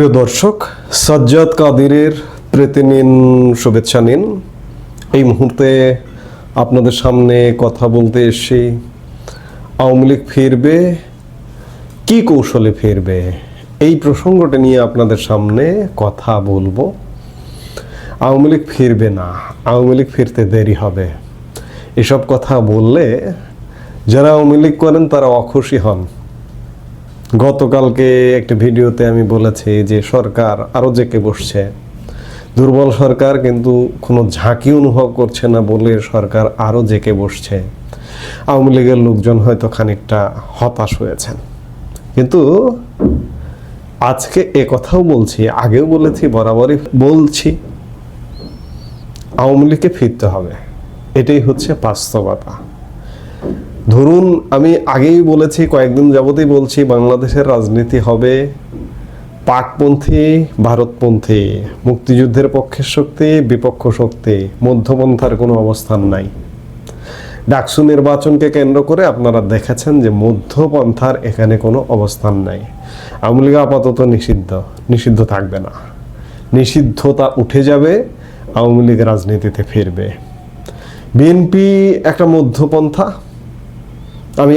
প্রিয় দর্শক, সাজ্জাদ কাদিরের প্রীতি নিন শুভেচ্ছা নিন। এই মুহূর্তে আপনাদের সামনে কথা বলতে এসে আওয়ামী লীগ ফিরবে, কি কৌশলে ফিরবে, এই প্রসঙ্গটা নিয়ে আপনাদের সামনে কথা বলব। আওয়ামী লীগ ফিরবে না, আওয়ামী লীগ ফিরতে দেরি হবে। এসব কথা বললে যারা আওয়ামী লীগ করেন তারা অখুশি হন। গতকালকে একটা ভিডিওতে আমি বলেছি যে সরকার আরও জেকে বসছে। দুর্বল সরকার কিন্তু কোনো ঝাঁকি অনুভব করছে না বলে সরকার আরও জেকে বসছে। আওয়ামী লীগের লোকজন হয়তো খানিকটা হতাশ হয়েছেন। কিন্তু আজকে এ কথাও বলছি, আগেও বলেছি, বরাবরই বলছি। আওয়ামী লীগকে ফিরতে হবে। এটাই হচ্ছে বাস্তবতা। ধরুন, আমি আগেই বলেছি, কয়েকদিন যাবতেই বলছি, বাংলাদেশের রাজনীতি হবে পাকপন্থী, ভারতপন্থী, মুক্তিযুদ্ধের পক্ষের শক্তি, বিপক্ষ শক্তি, মধ্যপন্থার কোনো অবস্থান নাই। ডাকসু নির্বাচনকে কেন্দ্র করে আপনারা দেখেছেন যে মধ্যপন্থার এখানে কোনো অবস্থান নাই। আওয়ামী লীগ আপাতত নিষিদ্ধ নিষিদ্ধ থাকবে না। নিষিদ্ধতা উঠে যাবে, আওয়ামী লীগ রাজনীতিতে ফিরবে। বিএনপি একটা মধ্যপন্থা আমি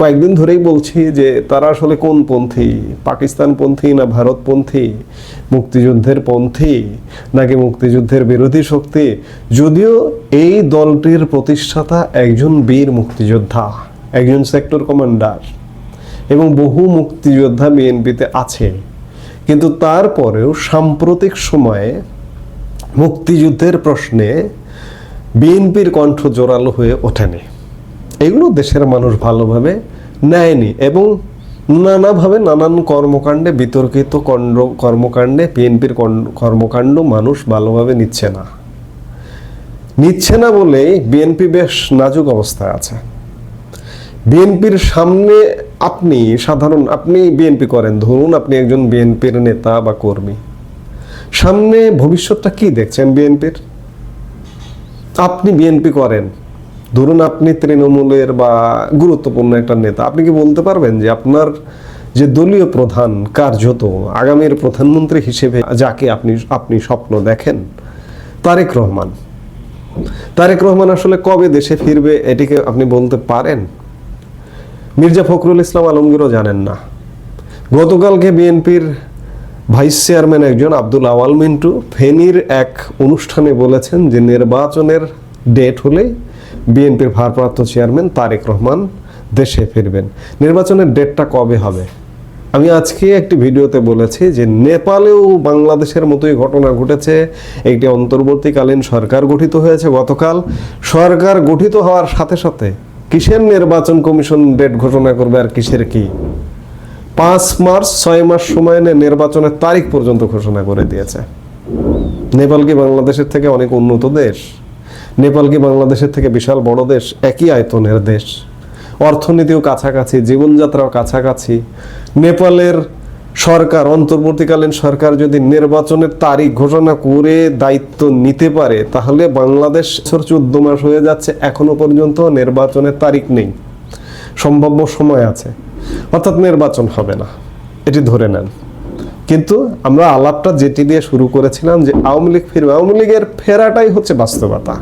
কয়েকদিন ধরেই বলছি যে তারা আসলে কোন পন্থী? পাকিস্তান পন্থী না ভারতপন্থী? মুক্তিযুদ্ধের পন্থী নাকি মুক্তিযুদ্ধের বিরোধী শক্তি? যদিও এই দলটির প্রতিষ্ঠাতা একজন বীর মুক্তিযোদ্ধা, একজন সেক্টর কমান্ডার এবং বহু মুক্তিযোদ্ধা বিএনপিতে আছে। কিন্তু তারপরেও সাম্প্রতিক সময়ে মুক্তিযুদ্ধের প্রশ্নে বিএনপির কণ্ঠ জোরালো হয়ে ওঠেনি। এগুলো দেশের মানুষ ভালোভাবে নেয়নি এবং নানাভাবে নানান কর্মকাণ্ডে, বিতর্কিত কণ্ড কর্মকাণ্ডে, বিএনপির কর্মকাণ্ড মানুষ ভালোভাবে নিচ্ছে না। নিচ্ছে না বলেই বিএনপি বেশ নাজুক অবস্থায় আছে। বিএনপির সামনে আপনি সাধারণ, আপনি বিএনপি করেন, ধরুন আপনি একজন বিএনপির নেতা বা কর্মী। সামনে ভবিষ্যৎটা কি দেখছেন বিএনপির? আপনি বিএনপি করেন ধরুন আপনি তৃণমূলের বা গুরুত্বপূর্ণ একটা নেতা, আপনি কি বলতে পারবেন যে আপনার যে দলীয় প্রধান কার্যত আগামীর প্রধানমন্ত্রী হিসেবে যাকে আপনি আপনি স্বপ্ন দেখেন, তারেক রহমান? তারেক রহমান আসলে কবে দেশে ফিরবে এটিকে আপনি বলতে পারেন? মির্জা ফখরুল ইসলাম আলমগীরও জানেন না। গতকালকে বিএনপির ভাইস চেয়ারম্যান একজন আব্দুল আওয়াল মিন্টু ফেনীর এক অনুষ্ঠানে বলেছেন যে নির্বাচনের ডেট হলে বিএনপির ভারপ্রাপ্ত চেয়ারম্যান তারেক রহমান দেশে ফিরবেন। নির্বাচনের ডেটটা কবে হবে? আমি আজকে একটি ভিডিওতে বলেছি যে নেপালেও বাংলাদেশের মতোই ঘটনা ঘটেছে। একটি অন্তর্বর্তীকালীন সরকার গঠিত হয়েছে গতকাল। সরকার গঠিত হওয়ার সাথে সাথে কিসের নির্বাচন কমিশন ডেট ঘোষণা করবে আর কিসের কি? পাঁচ মার্চ, ছয় মাস সময় নিয়ে নির্বাচনের তারিখ পর্যন্ত ঘোষণা করে দিয়েছে। নেপাল কি বাংলাদেশের থেকে অনেক উন্নত দেশ? নেপাল কি বাংলাদেশের থেকে বিশাল বড় দেশ? একই আয়তনের দেশ। অর্থনীতিও কাছাকাছি, জীবনযাত্রাও কাছাকাছি। নেপালের সরকার, অন্তর্বর্তীকালীন সরকার যদি নির্বাচনের তারিখ ঘোষণা করে দায়িত্ব নিতে পারে, তাহলে বাংলাদেশ চোদ্দ মাস হয়ে যাচ্ছে, এখনও পর্যন্ত নির্বাচনের তারিখ নেই। সম্ভাব্য সময় আছে। অর্থাৎ নির্বাচন হবে না। এটি ধরে নেন। কিন্তু আমরা আলাপটা যেটি দিয়ে শুরু করেছিলাম যে আওয়ামী লীগ ফিরবে, আওয়ামী লীগের ফেরাটাই হচ্ছে বাস্তবতা।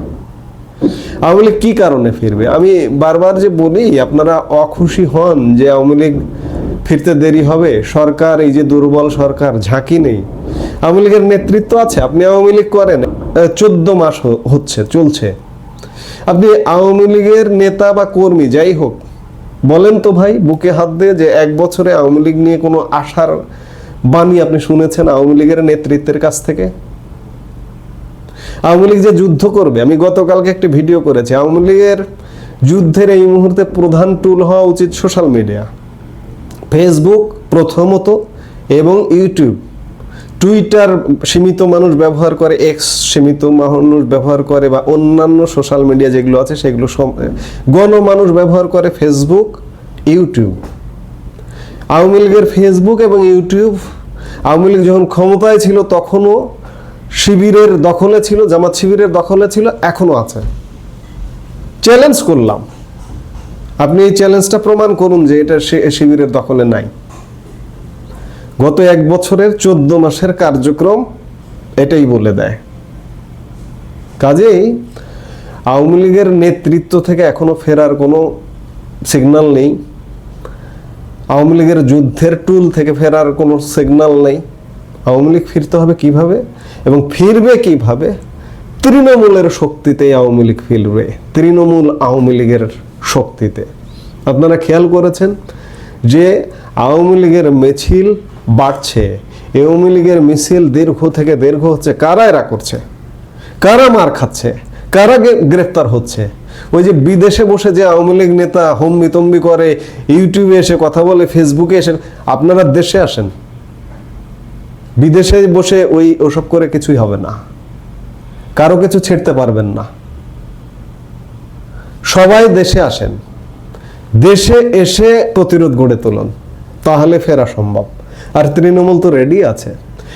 আওয়ামী লীগ কি কারণে ফিরবে? আমি বারবার যে বলি, আপনারা অখুশি হন যে আওয়ামী লীগ ফিরতে দেরি হবে। সরকার, এই যে দুর্বল সরকার, ঝাঁকি নেই। আওয়ামী লীগের নেতৃত্ব আছে, আপনি আওয়ামী লীগ করেন। চোদ্দ মাস হচ্ছে, চলছে। আপনি আওয়ামী লীগের নেতা বা কর্মী, যাই হোক, বলেন তো ভাই, বুকে হাত দিয়ে যে এক বছরে আওয়ামী লীগ নিয়ে কোনো আশার বাণী আপনি শুনেছেন আওয়ামী লীগের নেতৃত্বের কাছ থেকে? আওয়ামী লীগ যে যুদ্ধ করবে, আমি গতকালকে একটি ভিডিও করেছি, আওয়ামী লীগের যুদ্ধের এই মুহূর্তে প্রধান টুল হওয়া উচিত সোশ্যাল মিডিয়া ফেসবুক প্রথমত এবং ইউটিউব টুইটার সীমিত মানুষ ব্যবহার করে এক্স সীমিত মানুষ ব্যবহার করে বা অন্যান্য সোশ্যাল মিডিয়া যেগুলো আছে, সেগুলো সম- গণমানুষ ব্যবহার করে ফেসবুক ইউটিউব আওয়ামী লীগের ফেসবুক এবং ইউটিউব আওয়ামী লীগ যখন ক্ষমতায় ছিল তখনও শিবিরের দখলে ছিল, জামাত শিবিরের দখলে ছিল, এখনও আছে। চ্যালেঞ্জ করলাম। আপনি এই চ্যালেঞ্জটা প্রমাণ করুন যে এটা শিবিরের দখলে নাই। গত এক বছরের চোদ্দ মাসের কার্যক্রম এটাই বলে দেয়। কাজেই আওয়ামী লীগের নেতৃত্ব থেকে এখনও ফেরার কোনো সিগন্যাল নেই। আওয়ামী লীগের যুদ্ধের টুল থেকে ফেরার কোনো সিগন্যাল নেই। আওয়ামী লীগ ফিরতে হবে কীভাবে এবং ফিরবে কীভাবে? তৃণমূলের শক্তিতে আওয়ামী লীগ ফিরবে, তৃণমূল আওয়ামী লীগের শক্তিতে। আপনারা খেয়াল করেছেন যে আওয়ামী লীগের মিছিল বাড়ছে আওয়ামী লীগের মিছিল দীর্ঘ থেকে দীর্ঘ হচ্ছে, কারা এরা করছে? কারা মার খাচ্ছে? কারা গ্রেফতার হচ্ছে? ওই যে বিদেশে বসে যে আওয়ামী লীগ নেতা হম্বি তম্বি করে, ইউটিউবে এসে কথা বলে, ফেসবুকে এসে, আপনারা দেশে আসেন? বিদেশে বসে ওই ওসব করে কিছুই হবে না। কারও কিছু ছেড়তে পারবেন না। সবাই দেশে আসেন। দেশে এসে প্রতিরোধ গড়ে তুলুন, তাহলে ফেরা সম্ভব। আর তৃণমূল তো রেডি আছে।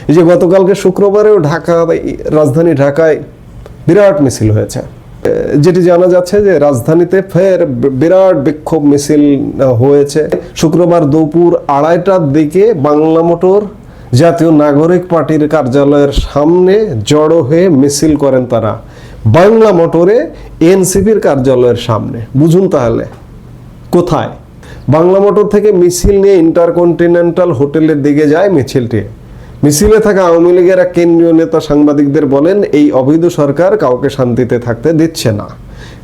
এই যে গতকালকে শুক্রবারেও ঢাকা রাজধানী ঢাকায় বিরাট মিছিল হয়েছে। যেটি জানা যাচ্ছে যে রাজধানীতে ফের বিরাট বিক্ষোভ মিছিল হয়েছে। শুক্রবার দুপুর আড়াইটার দিকে বাংলা মোটর জাতীয় নাগরিক পার্টির কার্যালয়ের সামনে জড়ো হয়ে মিছিল করেন তারা। বাংলা মোটরে এনসিপির কার্যালয়ের সামনে। বুঝুন তাহলে, কোথায়? বাংলা মোটর থেকে মিছিল নিয়ে ইন্টারকন্টিনেন্টাল হোটেলের দিকে যায় মিছিলটি। মিছিলে থাকা আওয়ামী লীগের এক কেন্দ্রীয় নেতা সাংবাদিকদের বলেন, এই অবৈধ সরকার কাউকে শান্তিতে থাকতে দিচ্ছে না।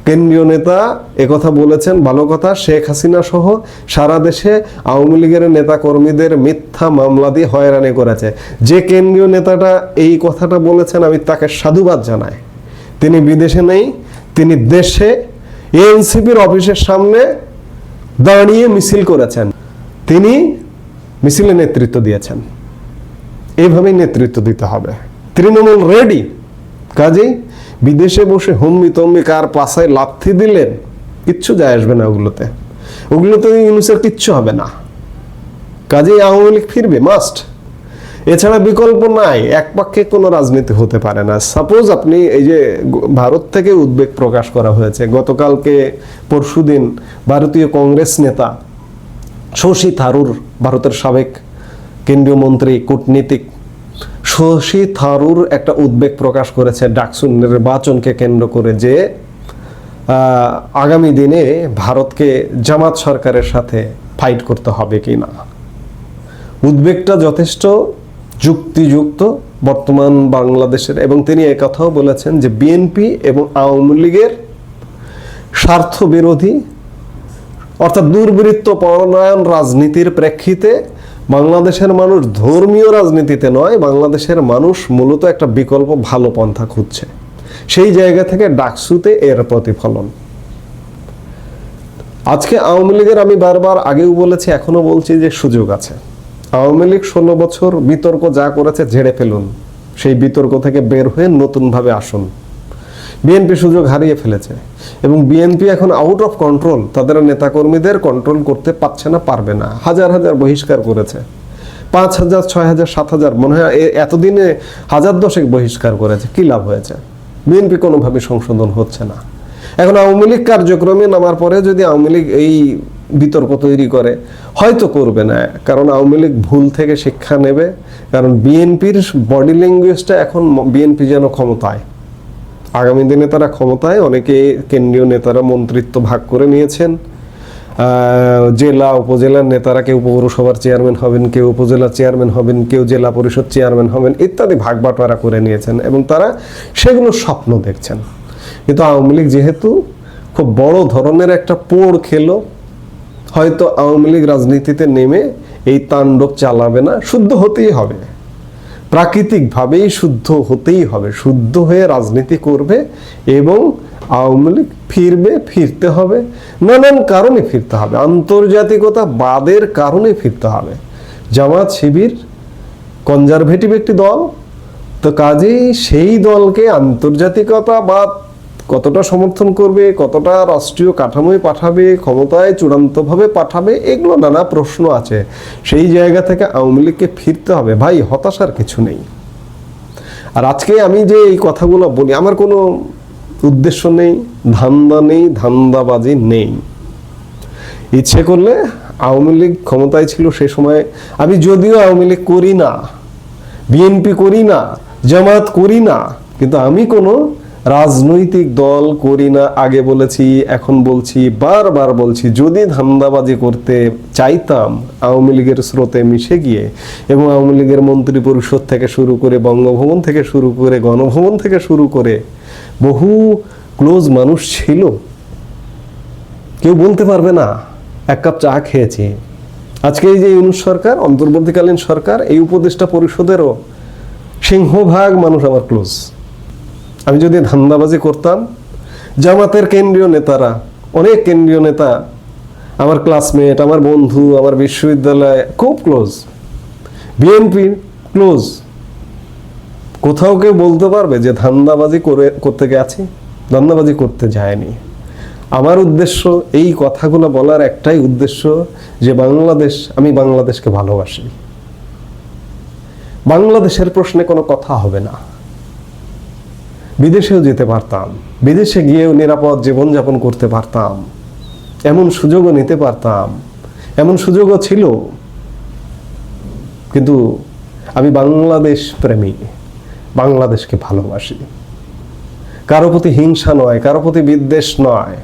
কেন্দ্রীয় নেতা একথা বলেছেন, ভালো কথা, শেখ হাসিনা সহ সারা দেশে আওয়ামী লীগের নেতা কর্মীদের মিথ্যা মামলা দিয়ে হয়রানি করেছে। যে কেন্দ্রীয় নেতাটা এই কথাটা বলেছেন, আমি তাকে সাধুবাদ জানাই। তিনি বিদেশে নেই, তিনি দেশে, এনসিপির অফিসের সামনে দাঁড়িয়ে মিছিল করেছেন। তিনি মিছিলে নেতৃত্ব দিয়েছেন। এইভাবেই নেতৃত্ব দিতে হবে। তৃণমূল রেডি। কাজেই বিদেশে বসে হম্বি তম্বি কার পাশায় লাথি দিলেন? কিচ্ছু যায় আসবে না ওগুলোতে। ওগুলোতে ইউনুসের কিচ্ছু হবে না। কাজেই আওয়ামী লীগ ফিরবে মাস্ট এছাড়া বিকল্প নাই একপাক্ষে কোনো রাজনীতি হতে পারে না। সাপোজ আপনি এই যে ভারত থেকে উদ্বেগ প্রকাশ করা হয়েছে, গতকালকে পরশুদিন ভারতীয় কংগ্রেস নেতা শশী থারুর, ভারতের সাবেক কেন্দ্রীয় মন্ত্রী, কূটনীতিক শশী থারুর একটা উদ্বেগ প্রকাশ করেছে ডাকসু নির্বাচনকে কেন্দ্র করে যে আগামী দিনে ভারতকে জামাত সরকারের সাথে ফাইট করতে হবে কি না? উদ্বেগটা যথেষ্ট, যুক্তিযুক্ত, বর্তমান বাংলাদেশের, এবং তিনি কথাও বলেছেন যে বিএনপি এবং আওয়ামী লীগের স্বার্থ বিরোধী অর্থাৎ দুর্বৃত্ত পরায়ণ রাজনীতির প্রেক্ষিতে বাংলাদেশের মানুষ ধর্মীয় রাজনীতিতে নয়, বাংলাদেশের মানুষ মূলত একটা বিকল্প ভালো পন্থা খুঁজছে। সেই জায়গা থেকে ডাকসুতে এর প্রতিফলন। আজকে আওয়ামী লীগের আমি বারবার আগেও বলেছি এখনও বলছি যে সুযোগ আছে। আওয়ামী লীগ ষোলো বছর বিতর্ক যা করেছে ঝেড়ে ফেলুন, সেই বিতর্ক থেকে বের হয়ে নতুনভাবে আসুন। বিএনপি সুযোগ হারিয়ে ফেলেছে। এবং বিএনপি এখন আউট অফ কন্ট্রোল তাদের নেতাকর্মীদের কন্ট্রোল করতে পারছে না, পারবে না। হাজার হাজার বহিষ্কার করেছে। পাঁচ হাজার, ছয় হাজার, সাত হাজার, মনে হয় এতদিনে হাজার দশেক বহিষ্কার করেছে। কি লাভ হয়েছে? বিএনপি কোনোভাবে সংশোধন হচ্ছে না। এখন আওয়ামী লীগ কার্যক্রমে নামার পরে যদি আওয়ামী লীগ এই বিতর্ক তৈরি করে, হয়তো করবে না, কারণ আওয়ামী লীগ ভুল থেকে শিক্ষা নেবে। কারণ বিএনপির বডি ল্যাঙ্গুয়েজটা এখন বিএনপি যেন ক্ষমতায়। আগামী দিনে তারা ক্ষমতায় অনেকে কেন্দ্রীয় নেতারা মন্ত্রিত্ব ভাগ করে নিয়েছেন। জেলা উপজেলার নেতারা কেউ পৌরসভার চেয়ারম্যান হবেন, কেউ উপজেলার চেয়ারম্যান হবেন, কেউ জেলা পরিষদ চেয়ারম্যান হবেন, ইত্যাদি ভাগ বাটোয়ারা করে নিয়েছেন এবং তারা সেগুলো স্বপ্ন দেখছেন। কিন্তু আওয়ামী লীগ যেহেতু খুব বড় ধরনের একটা পোড় খেলো, হয়তো আওয়ামী লীগ রাজনীতিতে নেমে এই তাণ্ডব চালাবে না, শুদ্ধ হতেই হবে। প্রাকৃতিকভাবেই শুদ্ধ হতেই হবে, শুদ্ধ হয়ে রাজনীতি করবে এবং আওয়ামী লীগ ফিরবে, ফিরতে হবে, নানান কারণে ফিরতে হবে, আন্তর্জাতিকতা বাদের কারণে ফিরতে হবে। জামাত শিবির কনজারভেটিভ একটি দল, তো কাজেই সেই দলকে আন্তর্জাতিকতা বা কতটা সমর্থন করবে, কতটা রাষ্ট্রীয় কাঠামোয় পাঠাবে, ক্ষমতায় চূড়ান্তভাবে পাঠাবে, এগুলো নানা প্রশ্ন আছে। সেই জায়গা থেকে আওয়ামী লীগকে ফিরতে হবে। ভাই, হতাশার কিছু নেই। আর আজকে আমি যে এই কথাগুলো বলি, আমার কোনো উদ্দেশ্য নেই, ধান্দা নেই, ধান্দাবাজি নেই। ইচ্ছে করলে আওয়ামী লীগ ক্ষমতায় ছিল সে সময়। আমি যদিও আওয়ামী লীগ করি না, বিএনপি করি না জামাত করি না, কিন্তু আমি কোনো রাজনৈতিক দল করি না, আগে বলেছি, এখন বলছি, বারবার বলছি, যদি ধান্দাবাজি করতে চাইতাম, আওয়ামী লীগের স্রোতে মিশে গিয়ে এবং আওয়ামী লীগের মন্ত্রী পরিষদ থেকে শুরু করে বঙ্গভবন থেকে শুরু করে গণভবন থেকে শুরু করে বহু ক্লোজ মানুষ ছিল। কেউ বলতে পারবে না, এক কাপ চা খেয়েছি। আজকে এই যে ইউনুস সরকার, অন্তর্বর্তীকালীন সরকার, এই উপদেষ্টা পরিষদেরও সিংহভাগ মানুষ আমার ক্লোজ। আমি যদি ধান্দাবাজি করতাম, জামাতের কেন্দ্রীয় নেতারা, অনেক কেন্দ্রীয় নেতা, আমার ক্লাসমেট আমার বন্ধু, আমার বিশ্ববিদ্যালয়, খুব ক্লোজ বিএনপি ক্লোজ কোথাও কেউ বলতে পারবে যে ধান্দাবাজি করে, করতে গেছে, ধান্দাবাজি করতে যায়নি। আমার উদ্দেশ্য এই কথাগুলো বলার একটাই উদ্দেশ্য যে বাংলাদেশ, আমি বাংলাদেশকে ভালোবাসি। বাংলাদেশের প্রশ্নে কোনো কথা হবে না। বিদেশেও যেতে পারতাম, বিদেশে গিয়েও নিরাপদ জীবনযাপন করতে পারতাম, এমন সুযোগও নিতে পারতাম, এমন সুযোগও ছিল। কিন্তু আমি বাংলাদেশ প্রেমী, বাংলাদেশকে ভালোবাসি। কারও প্রতি হিংসা নয়, কারও প্রতি বিদ্বেষ নয়।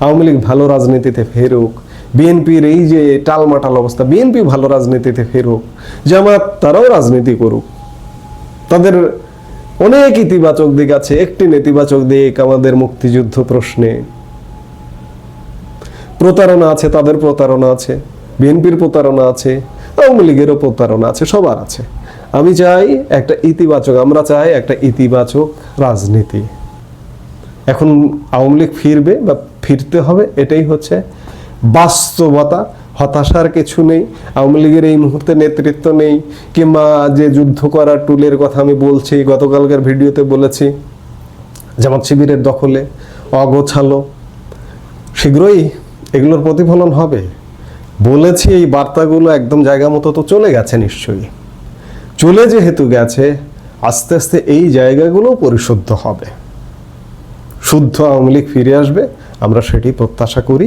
আওয়ামী লীগ ভালো রাজনীতিতে ফেরুক, বিএনপির এই যে টালমাটাল অবস্থা, বিএনপি ভালো রাজনীতিতে ফেরুক, জামাত তারাও রাজনীতি করুক, তাদের অনেক ইতিবাচক দিক আছে, একটি নেতিবাচক দিক আমাদের মুক্তিযুদ্ধ প্রশ্নে। প্রতারণা আছে, তাদের প্রতারণা আছে, বিএনপির প্রতারণা আছে, আওয়ামী লীগেরও প্রতারণা আছে, সবার আছে। আমি চাই একটা ইতিবাচক, আমরা চাই একটা ইতিবাচক রাজনীতি। এখন আওয়ামী লীগ ফিরবে বা ফিরতে হবে, এটাই হচ্ছে বাস্তবতা। হতাশার কিছু নেই, আওয়ামী লীগের এই মুহূর্তে নেতৃত্ব নেই, কিংবা যে যুদ্ধ করার টুলের কথা আমি বলছি, গতকালকার ভিডিওতে বলেছি, জামাত শিবিরের দখলে, অগোছালো। শীঘ্রই এগুলোর প্রতিফলন হবে। বলেছি এই বার্তাগুলো একদম জায়গা মতো তো চলে গেছে নিশ্চয়ই। চলে যেহেতু গেছে, আস্তে আস্তে এই জায়গাগুলো পরিশুদ্ধ হবে। শুদ্ধ আওয়ামী লীগ ফিরে আসবে, আমরা সেটি প্রত্যাশা করি।